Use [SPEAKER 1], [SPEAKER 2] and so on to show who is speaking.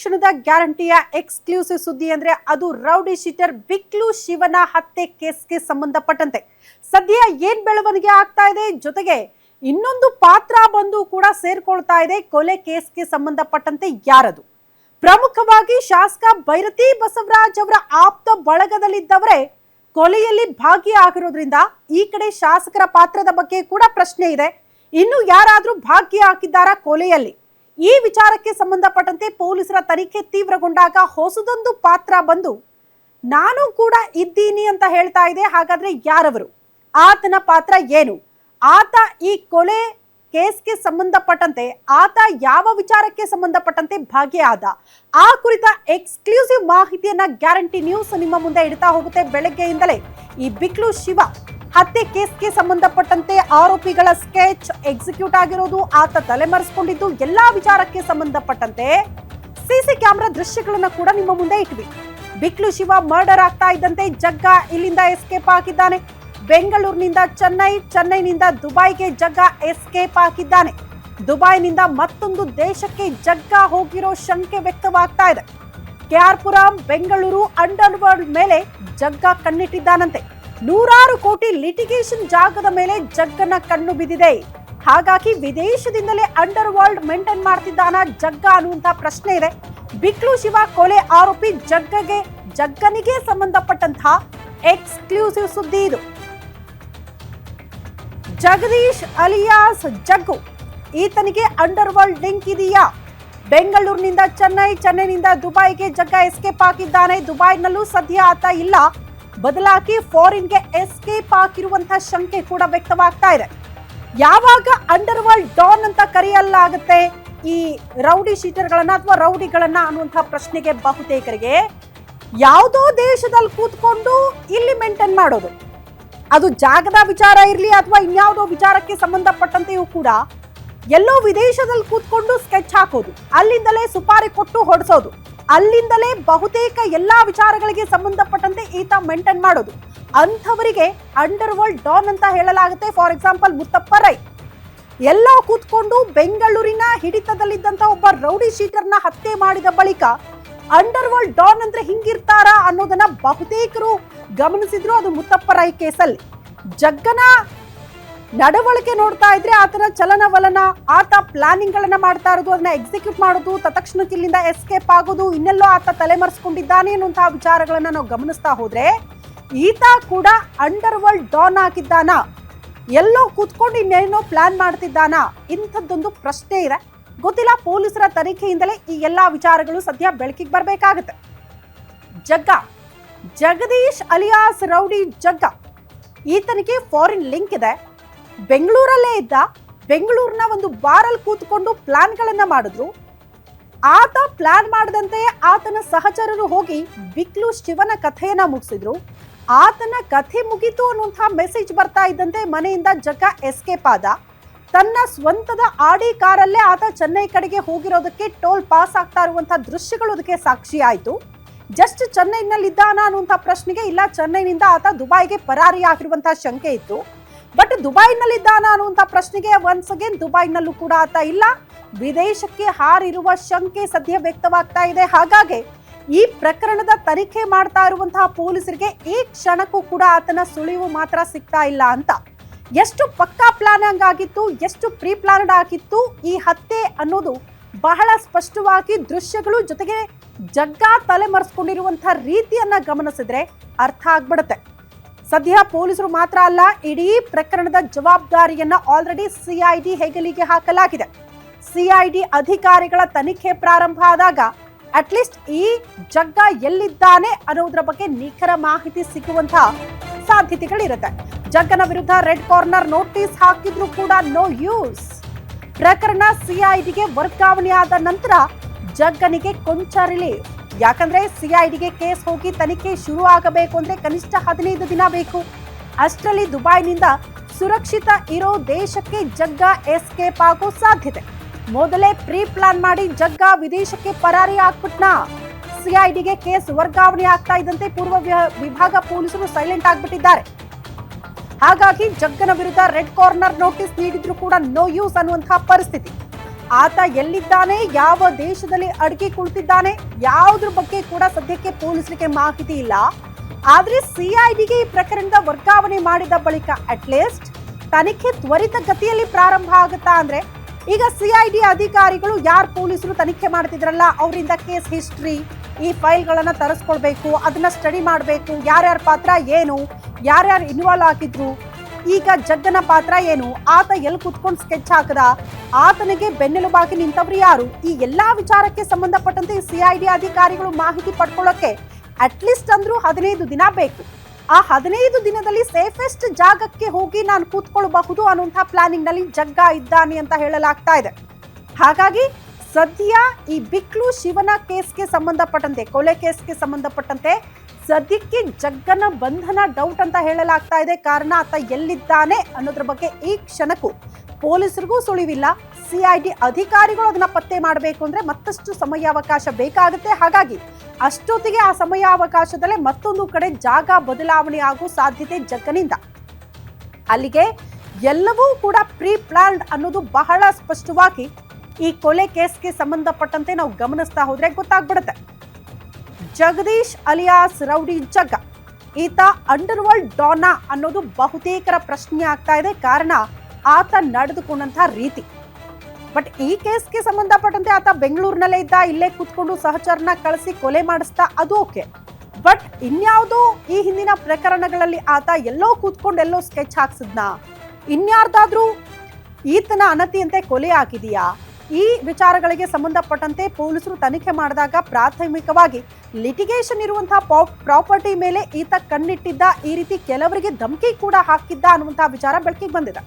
[SPEAKER 1] ಕ್ಷಣದ ಗ್ಯಾರಂಟಿಯ ಎಕ್ಸ್ಕ್ಲೂಸಿವ್ ಸುದ್ದಿ ಅಂದ್ರೆ ಅದು ರೌಡಿ ಶೀಟರ್ ಬಿಕ್ಲು ಶಿವನ ಹತ್ಯೆ ಕೇಸ್ಗೆ ಸಂಬಂಧಪಟ್ಟಂತೆ. ಸದ್ಯ ಏನ್ ಬೆಳವಣಿಗೆ ಆಗ್ತಾ ಇದೆ? ಜೊತೆಗೆ ಇನ್ನೊಂದು ಪಾತ್ರ ಬಂದು ಕೂಡ ಸೇರ್ಕೊಳ್ತಾ ಇದೆ ಕೊಲೆ ಕೇಸ್ಗೆ ಸಂಬಂಧಪಟ್ಟಂತೆ ಯಾರದು? ಪ್ರಮುಖವಾಗಿ ಶಾಸಕ ಭೈರತಿ ಬಸವರಾಜ್ ಅವರ ಆಪ್ತ ಬಳಗದಲ್ಲಿದ್ದವರೇ ಕೊಲೆಯಲ್ಲಿ ಭಾಗಿಯಾಗಿರೋದ್ರಿಂದ ಈ ಕಡೆ ಶಾಸಕರ ಪಾತ್ರದ ಬಗ್ಗೆ ಕೂಡ ಪ್ರಶ್ನೆ ಇದೆ. ಇನ್ನು ಯಾರಾದ್ರೂ ಭಾಗಿಯಾಗಿದ್ದಾರಾ ಕೊಲೆಯಲ್ಲಿ? ಈ ವಿಚಾರಕ್ಕೆ ಸಂಬಂಧಪಟ್ಟಂತೆ ಪೊಲೀಸರ ತನಿಖೆ ತೀವ್ರಗೊಂಡಾಗ ಹೊಸದೊಂದು ಪಾತ್ರ ಬಂದು ನಾನು ಕೂಡ ಇದ್ದೀನಿ ಅಂತ ಹೇಳ್ತಾ ಇದೆ. ಹಾಗಾದ್ರೆ ಯಾರವರು? ಆತನ ಪಾತ್ರ ಏನು? ಆತ ಈ ಕೊಲೆ ಕೇಸ್ಗೆ ಸಂಬಂಧಪಟ್ಟಂತೆ, ಆತ ಯಾವ ವಿಚಾರಕ್ಕೆ ಸಂಬಂಧಪಟ್ಟಂತೆ ಭಾಗಿಯಾದ ಆ ಕುರಿತ ಎಕ್ಸ್ಕ್ಲೂಸಿವ್ ಮಾಹಿತಿಯನ್ನ ಗ್ಯಾರಂಟಿ ನ್ಯೂಸ್ ನಿಮ್ಮ ಮುಂದೆ ಇಡ್ತಾ ಹೋಗುತ್ತೆ. ಬೆಳಗ್ಗೆಯಿಂದಲೇ ಈ ಬಿಕ್ಲು ಶಿವ ಹತ್ಯೆ ಕೇಸ್ಗೆ ಸಂಬಂಧಪಟ್ಟಂತೆ ಆರೋಪಿಗಳ ಸ್ಕೆಚ್ ಎಕ್ಸಿಕ್ಯೂಟ್ ಆಗಿರೋದು ಆತ ತಲೆಮರೆಸಿಕೊಂಡಿದ್ದು, ಎಲ್ಲಾ ವಿಚಾರಕ್ಕೆ ಸಂಬಂಧಪಟ್ಟಂತೆ ಸಿಸಿ ಕ್ಯಾಮೆರಾ ದೃಶ್ಯಗಳನ್ನ ಕೂಡ ನಿಮ್ಮ ಮುಂದೆ ಇಟ್ವಿ. ಬಿಕ್ಲು ಶಿವ ಮರ್ಡರ್ ಆಗ್ತಾ ಇದ್ದಂತೆ ಜಗ್ಗ ಇಲ್ಲಿಂದ ಎಸ್ಕೇಪ್ ಆಗಿದ್ದಾನೆ ಬೆಂಗಳೂರಿನಿಂದ ಚೆನ್ನೈ, ಚೆನ್ನೈನಿಂದ ದುಬೈಗೆ ಜಗ್ಗ ಎಸ್ಕೇಪ್ ಆಗಿದ್ದಾನೆ ದುಬೈನಿಂದ ಮತ್ತೊಂದು ದೇಶಕ್ಕೆ ಜಗ್ಗ ಹೋಗಿರೋ ಶಂಕೆ ವ್ಯಕ್ತವಾಗ್ತಾ ಇದೆ. ಕೆಆರ್ಪುರಂ, ಬೆಂಗಳೂರು ಅಂಡರ್ ವರ್ಲ್ಡ್ ಮೇಲೆ ಜಗ್ಗ ಕಣ್ಣಿಟ್ಟಿದ್ದಾನಂತೆ. ನೂರಾರು ಕೋಟಿ ಲಿಟಿಗೇಷನ್ ಜಾಗದ ಮೇಲೆ ಜಗ್ಗನ ಕಣ್ಣು ಬಿದ್ದಿದೆ. ಹಾಗಾಗಿ ವಿದೇಶದಿಂದಲೇ ಅಂಡರ್ ವರ್ಲ್ಡ್ ಮೇಂಟೈನ್ ಮಾಡ್ತಿದ್ದಾನ ಜಗ್ಗ ಅನ್ನುವಂತ ಪ್ರಶ್ನೆ ಇದೆ. ಬಿಕ್ಲು ಶಿವ ಕೊಲೆ ಆರೋಪಿ ಜಗ್ಗಗೆ, ಜಗ್ಗನಿಗೆ ಸಂಬಂಧಪಟ್ಟಂತಹ ಎಕ್ಸ್ಕ್ಲೂಸಿವ್ ಸುದ್ದಿ ಇದು. ಜಗದೀಶ್ ಅಲಿಯಾಸ್ ಜಗ್ಗು, ಈತನಿಗೆ ಅಂಡರ್ ವರ್ಲ್ಡ್ ಲಿಂಕ್ ಇದೆಯಾ? ಬೆಂಗಳೂರಿನಿಂದ ಚೆನ್ನೈ, ಚೆನ್ನೈನಿಂದ ದುಬೈಗೆ ಜಗ್ಗ ಎಸ್ಕೇಪ್ ಆಗಿದ್ದಾನೆ ದುಬೈನಲ್ಲೂ ಸದ್ಯ ಆತ ಇಲ್ಲ. ಬದಲಾಗಿ ಫಾರಿನ್ಗೆ ಎಸ್ಕೇಪ್ ಆಗಿರುವಂತಹ ಶಂಕೆ ಕೂಡ ವ್ಯಕ್ತವಾಗ್ತಾ ಇದೆ. ಯಾವಾಗ ಅಂಡರ್ ವರ್ಲ್ಡ್ ಡಾನ್ ಅಂತ ಕರೆಯಲಾಗುತ್ತೆ? ಈ ರೌಡಿ ಶೀಟರ್ಗಳನ್ನ ಅಥವಾ ರೌಡಿಗಳನ್ನ ಅನ್ನುವಂತಹ ಪ್ರಶ್ನೆಗೆ ಬಹುತೇಕರಿಗೆ ಯಾವುದೋ ದೇಶದಲ್ಲಿ ಕೂತ್ಕೊಂಡು ಇಲ್ಲಿ ಮೇಂಟೈನ್ ಮಾಡೋದು. ಅದು ಜಾಗದ ವಿಚಾರ ಇರಲಿ ಅಥವಾ ಇನ್ಯಾವುದೋ ವಿಚಾರಕ್ಕೆ ಸಂಬಂಧಪಟ್ಟಂತೆಯೂ ಕೂಡ ಎಲ್ಲೋ ವಿದೇಶದಲ್ಲಿ ಕೂತ್ಕೊಂಡು ಸ್ಕೆಚ್ ಹಾಕೋದು. ಅಲ್ಲಿಂದಲೇ ಸುಪಾರಿ ಕೊಟ್ಟು ಹೊಡೆಸೋದು. ಅಲ್ಲಿಂದಲೇ ಬಹುತೇಕ ಎಲ್ಲಾ ವಿಚಾರಗಳಿಗೆ ಸಂಬಂಧಪಟ್ಟಂತೆ ಈತ ಮೇಂಟೈನ್ ಮಾಡೋದು. ಅಂಥವರಿಗೆ ಅಂಡರ್ ವರ್ಲ್ಡ್ ಡಾನ್ ಅಂತ ಹೇಳಲಾಗುತ್ತೆ. For example Muthappa Rai. ಎಲ್ಲೋ ಕೂತ್ಕೊಂಡು ಬೆಂಗಳೂರಿನ ಹಿಡಿತದಲ್ಲಿದ್ದಂತ ಒಬ್ಬ ರೌಡಿ ಶೀಟರ್ನ ಹತ್ಯೆ ಮಾಡಿದ ಬಳಿಕ ಅಂಡರ್ ವರ್ಲ್ಡ್ ಡಾನ್ ಅಂದ್ರೆ ಹಿಂಗಿರ್ತಾರ ಅನ್ನೋದನ್ನ ಬಹುತೇಕರು ಗಮನಿಸಿದ್ರು ಅದು ಮುತ್ತಪ್ಪ ರೈ ಕೇಸಲ್ಲಿ. ಜಗ್ಗನ ನಡವಳಿಕೆ ನೋಡ್ತಾ ಇದ್ರೆ ಆತನ ಚಲನವಲನ, ಆತ ಪ್ಲಾನಿಂಗ್ ಗಳನ್ನ ಮಾಡ್ತಾ ಇರೋದು ಅದನ್ನ ಎಕ್ಸಿಕ್ಯೂಟ್ ಮಾಡೋದು ತತ್ಕ್ಷಣಕ್ಕೆ ಇಲ್ಲಿಂದ ಎಸ್ಕೇಪ್ ಆಗೋದು, ಇನ್ನೆಲ್ಲೋ ಆತ ತಲೆಮರೆಸ್ಕೊಂಡಿದ್ದಾನೆ ಅನ್ನುವಂತಹ ವಿಚಾರಗಳನ್ನ ನಾವು ಗಮನಿಸ್ತಾ ಹೋದ್ರೆ, ಈತ ಕೂಡ ಅಂಡರ್ ವರ್ಲ್ಡ್ ಡಾನ್ ಆಗಿದ್ದಾನ ಎಲ್ಲೋ ಕೂತ್ಕೊಂಡು ಇನ್ನೇನೋ ಪ್ಲಾನ್ ಮಾಡ್ತಿದ್ದಾನ? ಇಂಥದ್ದೊಂದು ಪ್ರಶ್ನೆ ಇದೆ. ಗೊತ್ತಿಲ್ಲ, ಪೊಲೀಸರ ತನಿಖೆಯಿಂದಲೇ ಈ ಎಲ್ಲಾ ವಿಚಾರಗಳು ಸದ್ಯ ಬೆಳಕಿಗೆ ಬರಬೇಕಾಗುತ್ತೆ. ಜಗ್ಗ. ಜಗದೀಶ್ ಅಲಿಯಾಸ್ ರೌಡಿ ಜಗ್ಗ. ಈತನಿಗೆ ಫಾರಿನ್ ಲಿಂಕ್ ಇದೆ. ಬೆಂಗಳೂರಲ್ಲೇ ಇದ್ದ ಬೆಂಗಳೂರಿನ ಒಂದು ಬಾರಲ್ಲಿ ಕೂತ್ಕೊಂಡು ಪ್ಲಾನ್ಗಳನ್ನ ಮಾಡಿದ್ರು. ಆತ ಪ್ಲಾನ್ ಮಾಡಿದಂತೆಯೇ ಆತನ ಸಹಚರರು ಹೋಗಿ ಬಿಕ್ಲು ಶಿವನ ಕಥೆಯನ್ನ ಮುಗಿಸಿದ್ರು. ಆತನ ಕಥೆ ಮುಗಿತು ಅನ್ನುವಂತಹ ಮೆಸೇಜ್ ಬರ್ತಾ ಇದ್ದಂತೆ ಮನೆಯಿಂದ ಜಗ ಎಸ್ಕೇಪ್ ಆದ. ತನ್ನ ಸ್ವಂತದ ಆಡಿ ಕಾರಲ್ಲೇ ಆತ ಚೆನ್ನೈ ಕಡೆಗೆ ಹೋಗಿರೋದಕ್ಕೆ ಟೋಲ್ ಪಾಸ್ ಆಗ್ತಾ ಇರುವಂತಹ ದೃಶ್ಯಗಳು ಅದಕ್ಕೆ ಸಾಕ್ಷಿ ಆಯಿತು. ಜಸ್ಟ್ ಚೆನ್ನೈನಲ್ಲಿದ್ದಾನ ಅನ್ನುವಂಥ ಪ್ರಶ್ನೆಗೆ ಇಲ್ಲ, ಚೆನ್ನೈನಿಂದ ಆತ ದುಬೈಗೆ ಪರಾರಿ ಆಗಿರುವಂತಹ ಶಂಕೆ ಇತ್ತು. ಬಟ್ ದುಬೈನಲ್ಲಿದ್ದಾನ ಅನ್ನುವಂಥ ಪ್ರಶ್ನೆಗೆ ಒನ್ಸ್ ಅಗೇನ್ ದುಬೈನಲ್ಲೂ ಕೂಡ ಆತ ಇಲ್ಲ. ವಿದೇಶಕ್ಕೆ ಹಾರಿರುವ ಶಂಕೆ ಸದ್ಯ ವ್ಯಕ್ತವಾಗ್ತಾ ಇದೆ. ಹಾಗಾಗಿ ಈ ಪ್ರಕರಣದ ತನಿಖೆ ಮಾಡ್ತಾ ಇರುವಂತಹ ಪೊಲೀಸರಿಗೆ ಈ ಕ್ಷಣಕ್ಕೂ ಕೂಡ ಆತನ ಸುಳಿವು ಮಾತ್ರ ಸಿಗ್ತಾ ಇಲ್ಲ ಅಂತ. ಎಷ್ಟು ಪಕ್ಕಾ ಪ್ಲಾನ್ ಆಗಿತ್ತು, ಎಷ್ಟು ಪ್ರೀ ಪ್ಲಾನ್ಡ್ ಆಗಿತ್ತು, ಈ ಹತ್ಯೆ ಅನ್ನೋದು ಬಹಳ ಸ್ಪಷ್ಟವಾಗಿ ದೃಶ್ಯಗಳು ಜೊತೆಗೆ ಜಗ್ಗ ತಲೆಮರೆಸ್ಕೊಂಡಿರುವಂತಹ ರೀತಿಯನ್ನ ಗಮನಿಸಿದ್ರೆ ಅರ್ಥ ಆಗ್ಬಿಡುತ್ತೆ. ಸದ್ಯ ಪೊಲೀಸರು ಮಾತ್ರ ಅಲ್ಲ, ಇಡೀ ಪ್ರಕರಣದ ಜವಾಬ್ದಾರಿಯನ್ನ ಆಲ್ರೆಡಿ ಸಿಐಡಿ ಹೆಗಲಿಗೆ ಹಾಕಲಾಗಿದೆ. ಸಿಐಡಿ ಅಧಿಕಾರಿಗಳ ತನಿಖೆ ಪ್ರಾರಂಭ ಆದಾಗ ಅಟ್ಲೀಸ್ಟ್ ಈ ಜಗ್ಗ ಎಲ್ಲಿದ್ದಾನೆ ಅನ್ನೋದ್ರ ಬಗ್ಗೆ ನಿಖರ ಮಾಹಿತಿ ಸಿಗುವಂತಹ ಸಾಧ್ಯತೆಗಳಿರುತ್ತೆ. ಜಗ್ಗನ ವಿರುದ್ಧ ರೆಡ್ ಕಾರ್ನರ್ ನೋಟಿಸ್ ಹಾಕಿದ್ರು ಕೂಡ ನೋ ಯೂಸ್ ಪ್ರಕರಣ ಸಿಐಡಿಗೆ ವರ್ಗಾವಣೆ ಆದ ನಂತರ ಜಗ್ಗನಿಗೆ ಕೊಂಚ ರಿಲೀಫ್ ಯಾಕಂದ್ರೆ ಸಿಐಡಿಗೆ ಕೇಸ್ ಹೋಗಿ ತನಿಖೆ ಶುರು ಆಗಬೇಕು ಅಂದ್ರೆ ಕನಿಷ್ಠ ಹದಿನೈದು ದಿನ ಬೇಕು. ಅಷ್ಟರಲ್ಲಿ ದುಬೈನಿಂದ ಸುರಕ್ಷಿತ ಇರೋ ದೇಶಕ್ಕೆ ಜಗ್ಗ ಎಸ್ಕೇಪ್ ಆಗೋ ಸಾಧ್ಯತೆ. ಮೊದಲೇ ಪ್ರೀ ಪ್ಲಾನ್ ಮಾಡಿ ಜಗ್ಗ ವಿದೇಶಕ್ಕೆ ಪರಾರಿ ಆಗ್ಬಿಟ್ನ? ಸಿಐಡಿಗೆ ಕೇಸ್ ವರ್ಗಾವಣೆ ಆಗ್ತಾ ಇದ್ದಂತೆ ಪೂರ್ವ ವಿಭಾ- ವಿಭಾಗ ಪೊಲೀಸರು ಸೈಲೆಂಟ್ ಆಗ್ಬಿಟ್ಟಿದ್ದಾರೆ. ಹಾಗಾಗಿ ಜಗ್ಗನ ವಿರುದ್ಧ ರೆಡ್ ಕಾರ್ನರ್ ನೋಟಿಸ್ ನೀಡಿದ್ರು ಕೂಡ ನೋ ಯೂಸ್ ಅನ್ನುವಂತಹ ಪರಿಸ್ಥಿತಿ. ಆತ ಎಲ್ಲಿದ್ದಾನೆ? ಯಾವ ದೇಶದಲ್ಲಿ ಅಡಗಿ ಕುಳಿತಿದ್ದಾನೆ? ಯಾವುದ್ರ ಬಗ್ಗೆ ಕೂಡ ಸದ್ಯಕ್ಕೆ ಪೊಲೀಸರಿಗೆ ಮಾಹಿತಿ ಇಲ್ಲ. ಆದ್ರೆ ಸಿಐಡಿಗೆ ಈ ಪ್ರಕರಣದ ವರ್ಗಾವಣೆ ಮಾಡಿದ ಬಳಿಕ ಅಟ್ಲೀಸ್ಟ್ ತನಿಖೆ ತ್ವರಿತ ಗತಿಯಲ್ಲಿ ಪ್ರಾರಂಭ ಆಗುತ್ತಾ ಅಂದ್ರೆ ಈಗ ಸಿಐಡಿ ಅಧಿಕಾರಿಗಳು ಯಾರು ಪೊಲೀಸರು ತನಿಖೆ ಮಾಡ್ತಿದ್ರಲ್ಲ, ಅವರಿಂದ ಕೇಸ್ ಹಿಸ್ಟ್ರಿ ಈ ಫೈಲ್ಗಳನ್ನು ತರಿಸ್ಕೊಳ್ಬೇಕು, ಅದನ್ನ ಸ್ಟಡಿ ಮಾಡಬೇಕು, ಯಾರ್ಯಾರ ಪಾತ್ರ ಏನು, ಯಾರ್ಯಾರು ಇನ್ವಾಲ್ವ್ ಆಗಿದ್ರು ಈಗ ಜಗ್ಗನ ಪಾತ್ರ ಏನು? ಆತ ಎಲ್ಲಿ ಕುತ್ಕೊಂಡು ಸ್ಕೆಚ್ ಹಾಕದ? ಆತನಿಗೆ ಬೆನ್ನೆಲುಬಾಗಿ ನಿಂತವ್ರು ಯಾರು? ಈ ಎಲ್ಲಾ ವಿಚಾರಕ್ಕೆ ಸಂಬಂಧಪಟ್ಟಂತೆ ಸಿಐಡಿ ಅಧಿಕಾರಿಗಳು ಮಾಹಿತಿ ಪಡ್ಕೊಳ್ಳೋಕೆ ಅಟ್ಲೀಸ್ಟ್ ಅಂದ್ರೂ ಹದಿನೈದು ದಿನ ಬೇಕು. ಆ ಹದಿನೈದು ದಿನದಲ್ಲಿ ಸೇಫೆಸ್ಟ್ ಜಾಗಕ್ಕೆ ಹೋಗಿ ನಾನು ಕೂತ್ಕೊಳ್ಳಬಹುದು ಅನ್ನುವಂಥ ಪ್ಲಾನಿಂಗ್ನಲ್ಲಿ ಜಗ್ಗ ಇದ್ದಾನೆ ಅಂತ ಹೇಳಲಾಗ್ತಾ ಇದೆ. ಹಾಗಾಗಿ ಸದ್ಯ ಈ ಬಿಕ್ಲು ಶಿವನ ಕೇಸ್ಗೆ ಸಂಬಂಧಪಟ್ಟಂತೆ, ಕೊಲೆ ಕೇಸ್ಗೆ ಸಂಬಂಧಪಟ್ಟಂತೆ ಸದ್ಯಕ್ಕೆ ಜಗ್ಗನ ಬಂಧನ ಡೌಟ್ ಅಂತ ಹೇಳಲಾಗ್ತಾ ಇದೆ. ಕಾರಣ ಆತ ಎಲ್ಲಿದ್ದಾನೆ ಅನ್ನೋದ್ರ ಬಗ್ಗೆ ಈ ಕ್ಷಣಕ್ಕೂ ಪೊಲೀಸರಿಗೂ ಸುಳಿವಿಲ್ಲ. ಸಿಐಡಿ ಅಧಿಕಾರಿಗಳು ಅದನ್ನ ಪತ್ತೆ ಮಾಡಬೇಕು ಅಂದ್ರೆ ಮತ್ತಷ್ಟು ಸಮಯಾವಕಾಶ ಬೇಕಾಗುತ್ತೆ. ಹಾಗಾಗಿ ಅಷ್ಟೊತ್ತಿಗೆ ಆ ಸಮಯಾವಕಾಶದಲ್ಲೇ ಮತ್ತೊಂದು ಕಡೆ ಜಾಗ ಬದಲಾವಣೆ ಆಗೋ ಸಾಧ್ಯತೆ ಜಗ್ಗನಿಂದ. ಅಲ್ಲಿಗೆ ಎಲ್ಲವೂ ಕೂಡ ಪ್ರೀ ಪ್ಲಾನ್ಡ್ ಅನ್ನೋದು ಬಹಳ ಸ್ಪಷ್ಟವಾಗಿ ಈ ಕೊಲೆ ಕೇಸ್ಗೆ ಸಂಬಂಧಪಟ್ಟಂತೆ ನಾವು ಗಮನಿಸ್ತಾ ಹೋದ್ರೆ ಗೊತ್ತಾಗ್ಬಿಡುತ್ತೆ. ಜಗದೀಶ್ ಅಲಿಯಾಸ್ ರೌಡಿ ಜಗ್ಗ. ಈತ ಅಂಡರ್ ವರ್ಲ್ಡ್ ಡಾನಾ ಅನ್ನೋದು ಬಹುತೇಕರ ಪ್ರಶ್ನೆ ಆಗ್ತಾ ಇದೆ. ಕಾರಣ ಆತ ನಡೆದುಕೊಂಡಂತಹ ರೀತಿ. ಬಟ್ ಈ ಕೇಸ್ಗೆ ಸಂಬಂಧಪಟ್ಟಂತೆ ಆತ ಬೆಂಗಳೂರಿನಲ್ಲೇ ಇದ್ದ, ಇಲ್ಲೇ ಕೂತ್ಕೊಂಡು ಸಹಚರನ ಕಳಿಸಿ ಕೊಲೆ ಮಾಡಿಸ್ತಾ ಅದು ಓಕೆ. ಬಟ್ ಇನ್ಯಾವುದೋ ಈ ಹಿಂದಿನ ಪ್ರಕರಣಗಳಲ್ಲಿ ಆತ ಎಲ್ಲೋ ಕೂತ್ಕೊಂಡು ಎಲ್ಲೋ ಸ್ಕೆಚ್ ಹಾಕ್ಸಿದ್ನಾ? ಇನ್ಯಾರ್ದಾದ್ರೂ ಈತನ ಅನತಿಯಂತೆ ಕೊಲೆ ಆಗಿದೆಯಾ? ಈ ವಿಚಾರಗಳಿಗೆ ಸಂಬಂಧಪಟ್ಟಂತೆ ಪೊಲೀಸರು ತನಿಖೆ ಮಾಡಿದಾಗ ಪ್ರಾಥಮಿಕವಾಗಿ ಲಿಟಿಗೇಷನ್ ಇರುವಂತಹ ಪ್ರಾಪರ್ಟಿ ಮೇಲೆ ಈತ ಕಣ್ಣಿಟ್ಟಿದ್ದ ಈ ರೀತಿ ಕೆಲವರಿಗೆ ಧಮಕಿ ಕೂಡ ಹಾಕಿದ್ದ ಅನ್ನುವಂತಹ ವಿಚಾರ ಬೆಳಕಿಗೆ ಬಂದಿದೆ.